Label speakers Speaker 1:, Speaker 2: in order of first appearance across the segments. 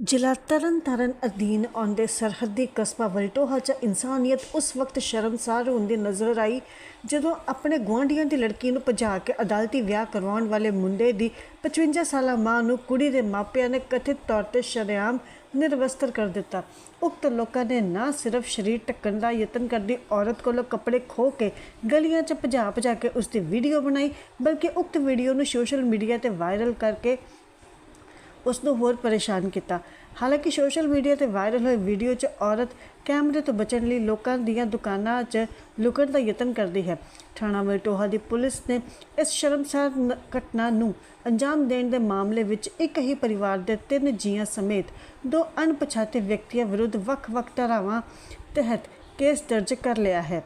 Speaker 1: ਜ਼ਿਲ੍ਹਾ ਤਰਨਤਾਰਨ ਅਧੀਨ ਆਉਂਦੇ ਸਰਹੱਦੀ ਕਸਬਾ ਵਲਟੋਹਾ 'ਚ ਇਨਸਾਨੀਅਤ ਉਸ ਵਕਤ ਸ਼ਰਮਸਾਰ ਹੁੰਦੀ ਨਜ਼ਰ ਆਈ ਜਦੋਂ ਆਪਣੇ ਗੁਆਂਢੀਆਂ ਦੀ ਲੜਕੀ ਨੂੰ ਭਜਾ ਕੇ ਅਦਾਲਤੀ ਵਿਆਹ ਕਰਵਾਉਣ ਵਾਲੇ ਮੁੰਡੇ ਦੀ 55 ਸਾਲਾ ਮਾਂ ਨੂੰ ਕੁੜੀ ਦੇ ਮਾਪਿਆਂ ਨੇ ਕਥਿਤ ਤੌਰ ਤੇ ਸ਼ਰੇਆਮ ਨਿਰਵਸਤਰ ਕਰ ਦਿੱਤਾ ਉਕਤ ਲੋਕਾਂ ਨੇ ਨਾ ਸਿਰਫ ਸਰੀਰ ਢੱਕਣ ਦਾ ਯਤਨ ਕਰਦੀ ਔਰਤ ਕੋਲੋਂ ਕੱਪੜੇ ਖੋਹ ਕੇ ਗਲੀਆਂ 'ਚ ਭਜਾ ਭਜਾ ਕੇ ਉਸ ਦੀ ਵੀਡੀਓ ਬਣਾਈ ਬਲਕਿ ਉਕਤ ਵੀਡੀਓ ਨੂੰ ਸੋਸ਼ਲ ਮੀਡੀਆ ਤੇ ਵਾਇਰਲ ਕਰਕੇ ਉਸ ਨੂੰ ਹੋਰ ਪਰੇਸ਼ਾਨ ਕੀਤਾ। ਹਾਲਾਂਕਿ ਸੋਸ਼ਲ ਮੀਡੀਆ ਤੇ ਵਾਇਰਲ ਹੋਈ ਵੀਡੀਓ 'ਚ ਔਰਤ ਕੈਮਰੇ ਤੋਂ ਬਚਣ ਲਈ ਲੋਕਾਂ ਦੀਆਂ ਦੁਕਾਨਾਂ 'ਚ ਲੁਕਣ ਦਾ ਯਤਨ ਕਰਦੀ ਹੈ। ਥਾਣਾ ਮਲਟੋਹਾ ਦੀ ਪੁਲਿਸ ਨੇ ਇਸ ਸ਼ਰਮਸਾਰ ਘਟਨਾ ਨੂੰ ਅੰਜਾਮ ਦੇਣ ਦੇ ਮਾਮਲੇ ਵਿੱਚ ਇੱਕ ਹੀ ਪਰਿਵਾਰ ਦੇ ਤਿੰਨ ਜੀਆਂ ਸਮੇਤ ਦੋ ਅਣਪਛਾਤੇ ਵਿਅਕਤੀਆਂ ਵਿਰੁੱਧ ਵੱਖ-ਵੱਖ ਧਾਰਾਵਾਂ ਤਹਿਤ ਕੇਸ ਦਰਜ ਕਰ ਲਿਆ ਹੈ।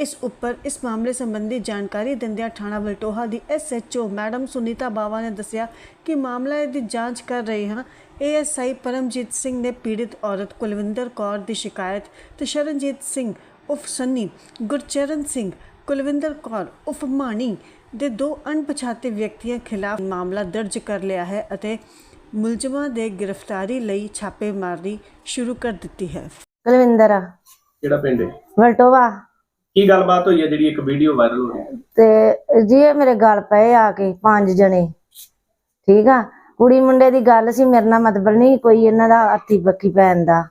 Speaker 1: ਇਸ ਉੱਪਰ ਇਸ ਮਾਮਲੇ ਸੰਬੰਧੀ ਜਾਣਕਾਰੀ ਦਿੰਦਿਆਂ ਥਾਣਾ ਵਲਟੋਹਾ ਦੀ ਐਸਐਚਓ ਮੈਡਮ ਸੁਨੀਤਾ ਬਾਵਾ ਨੇ ਦੱਸਿਆ ਕਿ ਮਾਮਲੇ ਦੀ ਜਾਂਚ ਕਰ ਰਹੇ ਹਾਂ। ਏਐਸਆਈ ਪਰਮਜੀਤ ਸਿੰਘ ਨੇ ਪੀੜਿਤ ਔਰਤ ਕੁਲਵਿੰਦਰ ਕੌਰ ਦੀ ਸ਼ਿਕਾਇਤ ਤੇ ਸ਼ਰਨਜੀਤ ਸਿੰਘ ਉਫ ਸੰਨੀ ਗੁਰਚਰਨ ਸਿੰਘ ਕੁਲਵਿੰਦਰ ਕੌਰ ਉਫ ਮਾਣੀ ਦੇ ਦੋ ਅਣਪਛਾਤੇ ਵਿਅਕਤੀਆਂ ਖਿਲਾਫ ਮਾਮਲਾ ਦਰਜ ਕਰ ਲਿਆ ਹੈ ਅਤੇ ਮੁਲਜ਼ਮਾਂ ਦੇ ਗ੍ਰਿਫਤਾਰੀ ਲਈ ਛਾਪੇਮਾਰੀ ਸ਼ੁਰੂ ਕਰ ਦਿੱਤੀ ਹੈ।
Speaker 2: ਕੁਲਵਿੰਦਰ
Speaker 3: ਕਿਹੜਾ ਪਿੰਡ ਹੈ
Speaker 2: ਵਲਟੋਵਾ
Speaker 3: ਕੀ ਗੱਲਬਾਤ ਹੋਈ ਹੈ ਜਿਹੜੀ ਇੱਕ ਵੀਡੀਓ ਵਾਇਰਲ ਹੋ ਰਹੀ ਹੈ?
Speaker 2: ਤੇ ਜੀ ਇਹ ਮੇਰੇ ਗੱਲ ਪਏ ਆ ਕੇ ਪੰਜ ਜਣੇ। ਠੀਕ ਆ? ਕੁੜੀ ਮੁੰਡੇ ਦੀ ਗੱਲ ਸੀ ਮੇਰੇ ਨਾਲ ਮਤਲਬ ਨਹੀਂ ਕੋਈ ਇਹਨਾਂ ਦਾ ਹੱਥੀ ਬੱਕੀ ਪੈਣ ਦਾ।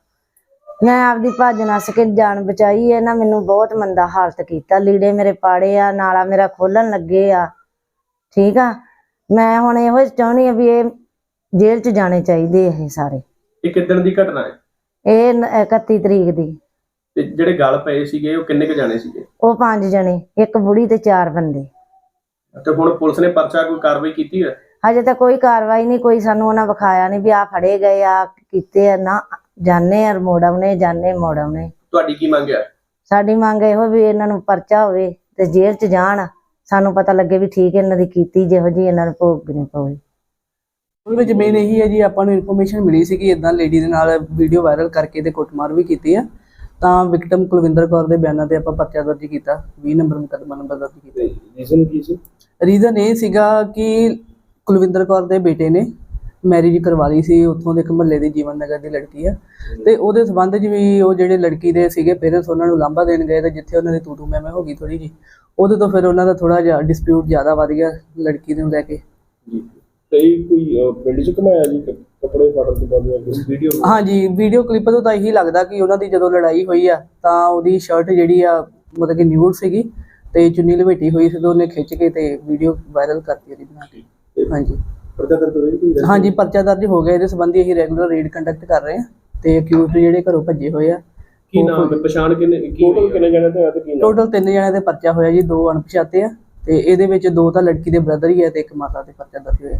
Speaker 2: ਮੈਂ ਆਪਦੀ ਭੱਜ ਨੱਸ ਕੇ ਜਾਨ ਬਚਾਈ ਇਹਨਾਂ ਮੈਨੂੰ ਬਹੁਤ ਮੰਦਾ ਹਾਲਤ ਕੀਤਾ। ਲੀੜੇ ਮੇਰੇ ਪਾੜੇ ਆ ਨਾਲਾ ਮੇਰਾ ਖੋਲਣ ਲੱਗੇ ਆ। ਠੀਕ ਆ? ਮੈਂ ਹੁਣ ਇਹੋ ਚਾਹੁੰਦੀ ਆ ਵੀ ਇਹ ਜੇਲ੍ਹ 'ਚ ਜਾਣੇ ਚਾਹੀਦੇ ਇਹ ਸਾਰੇ।
Speaker 3: ਇਹ ਕਿੱਦਣ ਦੀ ਘਟਨਾ ਹੈ?
Speaker 2: ਇਹ ਨ- 31 ਤਰੀਕ ਦੀ।
Speaker 3: ਤੇ ਜਿਹੜੇ ਗੱਲ ਪਏ ਸੀਗੇ ਉਹ ਕਿੰਨੇ ਕੁ ਜਾਣੇ ਸੀਗੇ?
Speaker 2: ਉਹ ਪੰਜ ਜਣੇ ਇੱਕ ਬੁੜੀ ਤੇ ਚਾਰ ਬੰਦੇ।
Speaker 3: ਤੇ ਹੁਣ ਪੁਲਿਸ ਨੇ ਪਰਚਾ ਕੋਈ ਕਾਰਵਾਈ ਕੀਤੀ ਹੈ
Speaker 2: ਹਜੇ ਤਾਂ ਕੋਈ ਕਾਰਵਾਈ ਨਹੀਂ ਕੋਈ ਸਾਨੂੰ ਉਹਨਾਂ ਵਿਖਾਇਆ ਨਹੀਂ ਵੀ ਆ ਫੜੇ ਗਏ ਆ ਕੀਤੇ ਆ ਨਾ। ਜਾਣੇ ਆ ਮੋੜਾਉਣੇ ਜਾਣੇ ਮੋੜਾਉਣੇ
Speaker 3: ਤੁਹਾਡੀ ਕੀ ਮੰਗ ਹੈ?
Speaker 2: ਸਾਡੀ ਮੰਗ ਇਹੋ ਵੀ ਇਹਨਾਂ ਨੂੰ ਪਰਚਾ ਹੋਵੇ ਤੇ ਜੇਲ੍ਹ 'ਚ ਜਾਣ। ਸਾਨੂੰ ਪਤਾ ਲੱਗੇ ਵੀ ਠੀਕ ਇਹਨਾਂ ਦੀ ਕੀਤੀ ਜਿਹੋ ਜੀ ਇਹਨਾਂ ਨੂੰ ਭੋਗਣੀ ਪਵੇ
Speaker 4: ਉਹਦੇ ਵਿੱਚ ਮੇਨ ਇਹੀ ਹੈ ਜੀ ਆਪਾਂ ਨੂੰ ਇਨਫੋਰਮੇਸ਼ਨ ਮਿਲੀ ਸੀ ਕਿ ਇਦਾਂ ਲੇਡੀ ਦੇ ਨਾਲ ਵੀਡੀਓ ਵਾਇਰਲ ਕਰਕੇ ਤੇ ਕੁੱਟਮਾਰ ਵੀ ਕੀਤੀ ਆ। ਤਾਂ ਵਿਕਟਮ ਕੁਲਵਿੰਦਰ ਕੌਰ ਦੇ ਬਿਆਨਾਂ ਤੇ ਆਪਾਂ ਪਰਚਾ ਦਰਜ ਕੀਤਾ 20 ਨੰਬਰ ਮੁਕੱਦਮਾ ਨੰਬਰ ਦਰਜ ਕੀਤਾ।
Speaker 3: ਰੀਜ਼ਨ ਕੀ ਸੀ?
Speaker 4: ਰੀਜ਼ਨ ਇਹ ਸੀਗਾ ਕਿ ਕੁਲਵਿੰਦਰ ਕੌਰ ਦੇ ਬੇਟੇ ਨੇ ਮੈਰਿਜ ਕਰਵਾ ਲਈ ਸੀ ਉੱਥੋਂ ਦੇ ਇੱਕ ਮਹੱਲੇ ਦੀ ਜੀਵਨ ਨਗਰ ਦੀ ਲੜਕੀ ਆ। ਤੇ ਉਹਦੇ ਸਬੰਧ 'ਚ ਵੀ ਉਹ ਜਿਹੜੇ ਲੜਕੀ ਦੇ ਸੀਗੇ ਪੇਰੈਂਟਸ ਉਹਨਾਂ ਨੂੰ ਲਾਂਭਾ ਦੇਣ ਗਏ ਤੇ ਜਿੱਥੇ ਉਹਨਾਂ ਦੀ ਤੂਤੂ ਮੈਂ ਹੋ ਗਈ ਥੋੜੀ ਜੀ ਉਹਦੇ ਤੋਂ ਫਿਰ ਉਹਨਾਂ ਦਾ ਥੋੜਾ ਜਿਹਾ ਡਿਸਪਿਊਟ ਜ਼ਿਆਦਾ ਵੱਧ ਗਿਆ ਲੜਕੀ ਨੂੰ ਲੈ ਕੇ।
Speaker 3: ਜੀ। ਤੇ ਕੋਈ ਪਿੰਡ ਚ ਘਮਾਇਆ ਜੀ? ਕੱਪੜੇ ਫਾੜਨ ਤੋਂ ਬਾਅਦ ਵੀਡੀਓ
Speaker 4: ਹਾਂਜੀ ਵੀਡੀਓ ਕਲਿੱਪ ਤੋਂ ਤਾਂ ਇਹੀ ਲੱਗਦਾ ਕਿ ਉਹਨਾਂ ਦੀ ਜਦੋਂ ਲੜਾਈ ਹੋਈ ਆ ਤਾਂ ਉਹਦੀ ਸ਼ਰਟ ਜਿਹੜੀ ਆ ਮਤਲਬ ਕਿ ਨਿਊਡ ਸੀਗੀ ਤੇ ਚੁੰਨੀ ਲਪੇਟੀ ਹੋਈ ਸੀ ਤੇ ਉਹਨੇ ਖਿੱਚ ਕੇ ਤੇ ਵੀਡੀਓ ਵਾਇਰਲ ਕਰਤੀ ਉਹਦੀ ਬਣਾ ਕੇ। ਹਾਂਜੀ।
Speaker 3: ਪਰਚਾ ਦਰਜ ਹੋਈ ਕੋਈ
Speaker 4: ਹਾਂਜੀ ਪਰਚਾ ਦਰਜ ਹੋ ਗਿਆ ਇਹਦੇ ਸੰਬੰਧੀ ਅਸੀਂ ਰੈਗੂਲਰ ਰੇਡ ਕੰਡਕਟ ਕਰ ਰਹੇ ਹਾਂ ਤੇ ਅਕਿਊਜ਼ਡ ਜਿਹੜੇ ਘਰੋਂ ਭੱਜੇ ਹੋਏ ਆ
Speaker 3: ਕੀ ਨਾਮ ਹੈ? ਪਛਾਣ ਕਿੰਨੇ ਟੋਟਲ ਕਿੰਨੇ ਜਾਣੇ ਤੇ ਆ ਤੇ ਕੀ ਨਾਮ?
Speaker 4: ਟੋਟਲ ਤਿੰਨ ਜਣਿਆਂ ਦੇ ਪਰਚਾ ਹੋਇਆ ਜੀ ਦੋ ਅਣਪਛਾਤੇ ਆ ਤੇ ਇਹਦੇ ਵਿੱਚ ਦੋ ਤਾਂ ਲੜਕੀ ਦੇ ਬ੍ਰਦਰ ਹੀ ਆ ਤੇ ਇੱਕ ਮਾਤਾ ਦੇ ਪਰਚਾ ਦਰਜ ਹੋਇਆ।